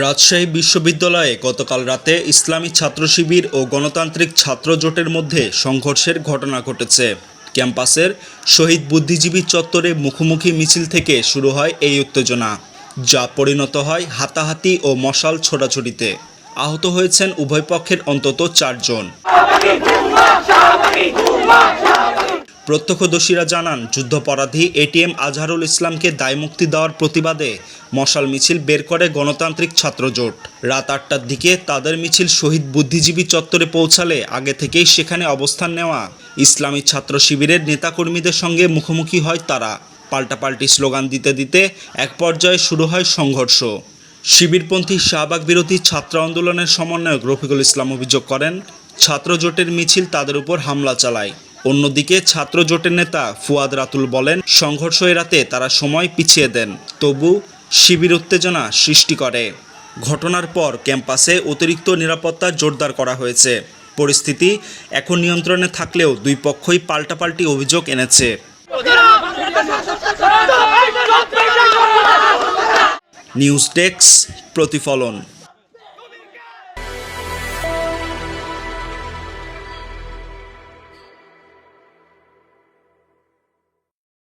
রাজশাহী বিশ্ববিদ্যালয়ে গতকাল রাতে ইসলামী ছাত্র শিবির ও গণতান্ত্রিক ছাত্র জোটের মধ্যে সংঘর্ষের ঘটনা ঘটেছে। ক্যাম্পাসের শহীদ বুদ্ধিজীবী চত্বরে মুখোমুখি মিছিল থেকে শুরু হয় এই উত্তেজনা, যা পরিণত হয় হাতাহাতি ও মশাল ছোড়াছুড়িতে আহত হয়েছেন উভয় পক্ষের অন্তত চারজন। প্রত্যক্ষদর্শীরা জানান, যুদ্ধপরাধী এটিএম আজহারুল ইসলামকে দায়মুক্তি দেওয়ার প্রতিবাদে মশাল মিছিল বের করে গণতান্ত্রিক ছাত্রজোট। রাত আটটার দিকে তাদের মিছিল শহীদ বুদ্ধিজীবী চত্বরে পৌঁছালে আগে থেকেই সেখানে অবস্থান নেওয়া। ইসলামী ছাত্র শিবিরের নেতাকর্মীদের সঙ্গে মুখোমুখি হয় তারা। পাল্টাপাল্টি স্লোগান দিতে দিতে এক পর্যায়ে শুরু হয় সংঘর্ষ। শিবিরপন্থী শাহবাগ বিরোধী ছাত্র আন্দোলনের সমন্বয়ক রফিকুল ইসলাম অভিযোগ করেন ছাত্র জোটের মিছিল তাদের উপর হামলা চালায়। অন্যদিকে ছাত্র জোটের নেতা ফুয়াদ রাতুল বলেন, সংঘর্ষ এড়াতে তারা সময় পিছিয়ে দেন, তবু শিবির উত্তেজনা সৃষ্টি করে। ঘটনার পর ক্যাম্পাসে অতিরিক্ত নিরাপত্তা জোরদার করা হয়েছে। পরিস্থিতি এখন নিয়ন্ত্রণে থাকলেও দুই পক্ষই পাল্টাপাল্টি অভিযোগ এনেছে। নিউজ ডেস্ক প্রতিফলন।